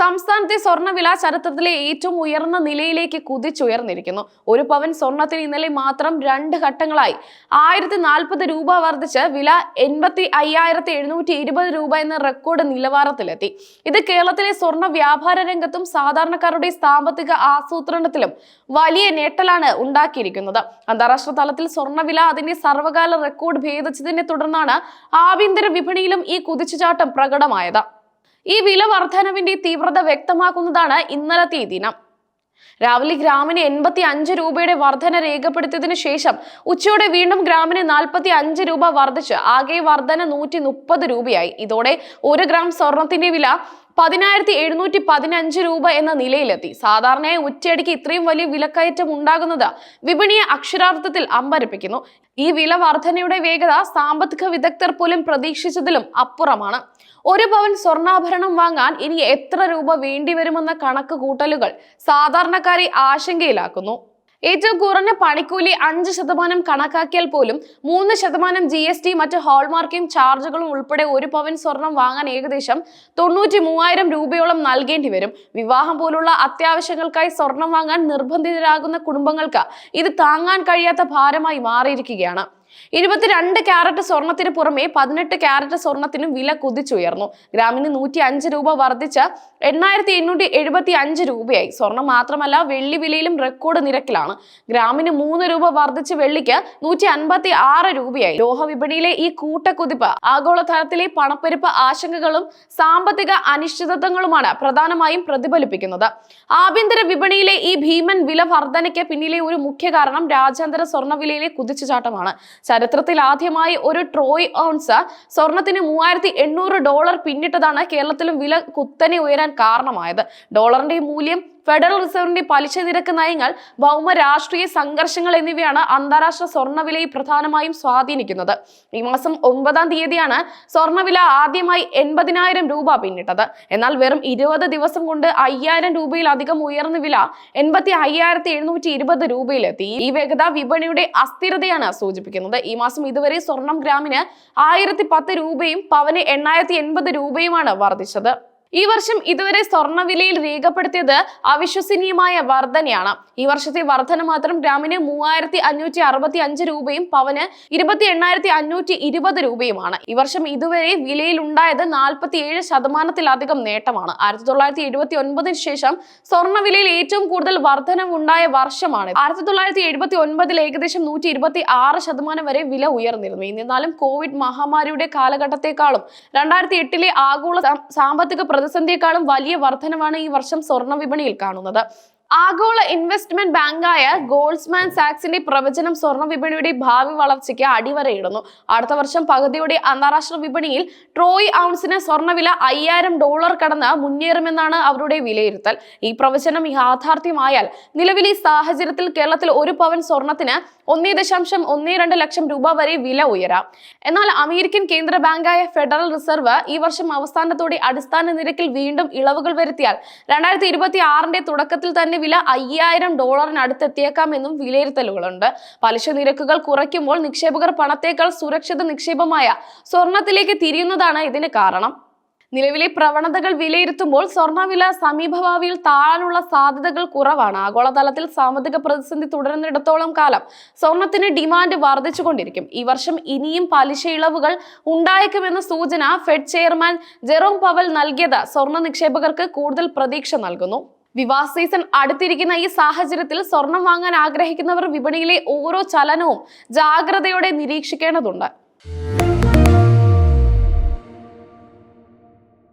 സംസ്ഥാനത്തെ സ്വർണവില ചരിത്രത്തിലെ ഏറ്റവും ഉയർന്ന നിലയിലേക്ക് കുതിച്ചുയർന്നിരിക്കുന്നു. ഒരു പവൻ സ്വർണത്തിന് ഇന്നലെ മാത്രം രണ്ട് ഘട്ടങ്ങളായി. ആയിരത്തി നാൽപ്പത് രൂപ വർദ്ധിച്ച് വില എൺപത്തി അയ്യായിരത്തി എഴുന്നൂറ്റി ഇരുപത് രൂപ എന്ന റെക്കോർഡ് നിലവാരത്തിലെത്തി. ഇത് കേരളത്തിലെ സ്വർണ വ്യാപാര രംഗത്തും സാധാരണക്കാരുടെ സാമ്പത്തിക ആസൂത്രണത്തിലും വലിയ നേട്ടലാണ് ഉണ്ടാക്കിയിരിക്കുന്നത്. അന്താരാഷ്ട്ര തലത്തിൽ സ്വർണവില അതിന്റെ സർവകാല റെക്കോർഡ് ഭേദിച്ചതിനെ തുടർന്നാണ് ആഭ്യന്തര വിപണിയിലും ഈ കുതിച്ചുചാട്ടം പ്രകടമായത്. ഈ വില വർധനവിന്റെ തീവ്രത വ്യക്തമാക്കുന്നതാണ് ഇന്നലത്തെ ഈ ദിനം. രാവിലെ ഗ്രാമിന് എൺപത്തി അഞ്ച് രൂപയുടെ വർധന രേഖപ്പെടുത്തിയതിനു ശേഷം ഉച്ചയോടെ വീണ്ടും ഗ്രാമിന് നാൽപ്പത്തി അഞ്ച് രൂപ വർദ്ധിച്ച് ആകെ വർധന നൂറ്റി മുപ്പത് രൂപയായി. ഇതോടെ ഒരു ഗ്രാം സ്വർണത്തിന്റെ വില പതിനായിരത്തി എഴുന്നൂറ്റി പതിനഞ്ച് രൂപ എന്ന നിലയിലെത്തി. സാധാരണയായി ഒറ്റയടിക്ക് ഇത്രയും വലിയ വിലക്കയറ്റം ഉണ്ടാകുന്നത് വിപണിയെ അക്ഷരാർത്ഥത്തിൽ അമ്പരപ്പിക്കുന്നു. ഈ വില വർധനയുടെ വേഗത സാമ്പത്തിക വിദഗ്ധർ പോലും പ്രതീക്ഷിച്ചതിലും അപ്പുറമാണ്. ഒരു പവൻ സ്വർണാഭരണം വാങ്ങാൻ ഇനി എത്ര രൂപ വേണ്ടിവരുമെന്ന കണക്ക് കൂട്ടലുകൾ സാധാരണക്കാരെ ആശങ്കയിലാക്കുന്നു. ഏറ്റവും കുറഞ്ഞ പണിക്കൂലി അഞ്ച് ശതമാനം കണക്കാക്കിയാൽ പോലും മൂന്ന് ശതമാനം ജി എസ് ടി മറ്റ് ഹോൾമാർക്കിംഗ് ചാർജുകളും ഉൾപ്പെടെ ഒരു പവൻ സ്വർണം വാങ്ങാൻ ഏകദേശം തൊണ്ണൂറ്റി മൂവായിരം രൂപയോളം നൽകേണ്ടി വരും. വിവാഹം പോലുള്ള അത്യാവശ്യങ്ങൾക്കായി സ്വർണം വാങ്ങാൻ നിർബന്ധിതരാകുന്ന കുടുംബങ്ങൾക്ക് ഇത് താങ്ങാൻ കഴിയാത്ത ഭാരമായി മാറിയിരിക്കുകയാണ്. ഇരുപത്തിരണ്ട് ക്യാരറ്റ് സ്വർണത്തിന് പുറമെ പതിനെട്ട് ക്യാരറ്റ് സ്വർണത്തിനും വില കുതിച്ചുയർന്നു. ഗ്രാമിന് നൂറ്റി അഞ്ച് രൂപ വർദ്ധിച്ച് എണ്ണായിരത്തി എണ്ണൂറ്റി എഴുപത്തി അഞ്ച് രൂപയായി. സ്വർണം മാത്രമല്ല വെള്ളി വിലയിലും റെക്കോർഡ് നിരക്കിലാണ്. ഗ്രാമിന് മൂന്ന് രൂപ വർദ്ധിച്ച് വെള്ളിക്ക് നൂറ്റി അൻപത്തി ആറ് രൂപയായി. ലോഹ വിപണിയിലെ ഈ കൂട്ടക്കുതിപ്പ് ആഗോളതലത്തിലെ പണപ്പെരുപ്പ് ആശങ്കകളും സാമ്പത്തിക അനിശ്ചിതത്വങ്ങളുമാണ് പ്രധാനമായും പ്രതിഫലിപ്പിക്കുന്നത്. ആഭ്യന്തര വിപണിയിലെ ഈ ഭീമൻ വില വർധനയ്ക്ക് പിന്നിലെ ഒരു മുഖ്യ കാരണം രാജ്യാന്തര സ്വർണവിലയിലെ കുതിച്ചുചാട്ടമാണ്. ചരിത്രത്തിൽ ആദ്യമായി ഒരു ട്രോയ് ഓൺസ് സ്വർണത്തിന് മൂവായിരത്തി എണ്ണൂറ് ഡോളർ പിന്നിട്ടതാണ് കേരളത്തിലും വില കുത്തനെ ഉയരാൻ കാരണമായത്. ഡോളറിന്റെ മൂല്യം ഫെഡറൽ റിസർവിന്റെ പലിശ നിരക്ക് നയങ്ങൾ ഭൗമ രാഷ്ട്രീയ സംഘർഷങ്ങൾ എന്നിവയാണ് അന്താരാഷ്ട്ര സ്വർണവിലയെ പ്രധാനമായും സ്വാധീനിക്കുന്നത്. ഈ മാസം ഒമ്പതാം തീയതിയാണ് സ്വർണവില ആദ്യമായി എൺപതിനായിരം രൂപ പിന്നിട്ടത്. എന്നാൽ വെറും ഇരുപത് ദിവസം കൊണ്ട് അയ്യായിരം രൂപയിലധികം ഉയർന്ന വില എൺപത്തി അയ്യായിരത്തി എഴുന്നൂറ്റി ഇരുപത് രൂപയിലെത്തി. ഈ വേഗത വിപണിയുടെ അസ്ഥിരതയാണ് സൂചിപ്പിക്കുന്നത്. ഈ മാസം ഇതുവരെ സ്വർണം ഗ്രാമിന് ആയിരത്തി പത്ത് രൂപയും പവന് എണ്ണായിരത്തി എൺപത് രൂപയുമാണ് വർദ്ധിച്ചത്. ഈ വർഷം ഇതുവരെ സ്വർണവിലയിൽ രേഖപ്പെടുത്തിയത് അവിശ്വസനീയമായ വർധനയാണ്. ഈ വർഷത്തെ വർധന മാത്രം ഗ്രാമിന് മൂവായിരത്തി അഞ്ഞൂറ്റി അറുപത്തി അഞ്ച് രൂപയും പവന് ഇരുപത്തി എണ്ണായിരത്തി അഞ്ഞൂറ്റി ഇരുപത് രൂപയുമാണ്. ഈ വർഷം ഇതുവരെ വിലയിൽ ഉണ്ടായത് നാൽപ്പത്തി ഏഴ് ശതമാനത്തിലധികം നേട്ടമാണ്. ആയിരത്തി തൊള്ളായിരത്തി എഴുപത്തി ഒൻപതിന് ശേഷം സ്വർണവിലയിൽ ഏറ്റവും കൂടുതൽ വർധനവുണ്ടായ വർഷമാണ്. ആയിരത്തി തൊള്ളായിരത്തി എഴുപത്തി ഒൻപതിൽ ഏകദേശം നൂറ്റി ഇരുപത്തി ആറ് ശതമാനം വരെ വില ഉയർന്നിരുന്നു. എന്നിരുന്നാലും കോവിഡ് മഹാമാരിയുടെ കാലഘട്ടത്തെക്കാളും രണ്ടായിരത്തി എട്ടിലെ ആഗോള സാമ്പത്തിക സാമ്പത്തിക പ്രതിസന്ധിയെക്കാളും വലിയ വർധനവാണ് ഈ വർഷം സ്വർണ വിപണിയിൽ കാണുന്നത്. ആഗോള ഇൻവെസ്റ്റ്മെന്റ് ബാങ്കായ ഗോൾഡ്സ്മാൻ സാക്സിന്റെ പ്രവചനം സ്വർണ വിപണിയുടെ ഭാവി വളർച്ചയ്ക്ക് അടിവരയിടുന്നു. അടുത്ത വർഷം പകുതിയുടെ അന്താരാഷ്ട്ര വിപണിയിൽ ട്രോയ് ഔൺസിന് സ്വർണവില അയ്യായിരം ഡോളർ കടന്ന് മുന്നേറുമെന്നാണ് അവരുടെ വിലയിരുത്തൽ. ഈ പ്രവചനം യാഥാർത്ഥ്യമായാൽ നിലവിലെ സാഹചര്യത്തിൽ കേരളത്തിൽ ഒരു പവൻ സ്വർണത്തിന് ഒന്നേ ദശാംശം ഒന്നേ രണ്ട് ലക്ഷം രൂപ വരെ വില ഉയരാം. എന്നാൽ അമേരിക്കൻ കേന്ദ്ര ബാങ്കായ ഫെഡറൽ റിസർവ് ഈ വർഷം അവസാനത്തോടെ അടിസ്ഥാന നിരക്കിൽ വീണ്ടും ഇളവുകൾ വരുത്തിയാൽ രണ്ടായിരത്തി ഇരുപത്തി ആറിന്റെ തുടക്കത്തിൽ തന്നെ വില അയ്യായിരം ഡോളറിന് അടുത്തെത്തിയേക്കാമെന്നും വിലയിരുത്തലുകളുണ്ട്. പലിശ നിരക്കുകൾ കുറയ്ക്കുമ്പോൾ നിക്ഷേപകർ പണത്തേക്കാൾ സുരക്ഷിത നിക്ഷേപമായ സ്വർണത്തിലേക്ക് തിരിയുന്നതാണ് ഇതിന് കാരണം. നിലവിലെ പ്രവണതകൾ വിലയിരുത്തുമ്പോൾ സ്വർണവില സമീപഭാവിയിൽ താഴാനുള്ള സാധ്യതകൾ കുറവാണ്. ആഗോളതലത്തിൽ സാമ്പത്തിക പ്രതിസന്ധി തുടരുന്നിടത്തോളം കാലം സ്വർണത്തിന് ഡിമാൻഡ് വർദ്ധിച്ചുകൊണ്ടിരിക്കും. ഈ വർഷം ഇനിയും പലിശ ഇളവുകൾ ഉണ്ടായേക്കുമെന്ന സൂചന ഫെഡ് ചെയർമാൻ ജെറോം പവൽ നൽകിയത് സ്വർണ നിക്ഷേപകർക്ക് കൂടുതൽ പ്രതീക്ഷ നൽകുന്നു. വിവാഹ സീസൺ അടുത്തിരിക്കുന്ന ഈ സാഹചര്യത്തിൽ സ്വർണം വാങ്ങാൻ ആഗ്രഹിക്കുന്നവർ വിപണിയിലെ ഓരോ ചലനവും ജാഗ്രതയോടെ നിരീക്ഷിക്കേണ്ടതുണ്ട്.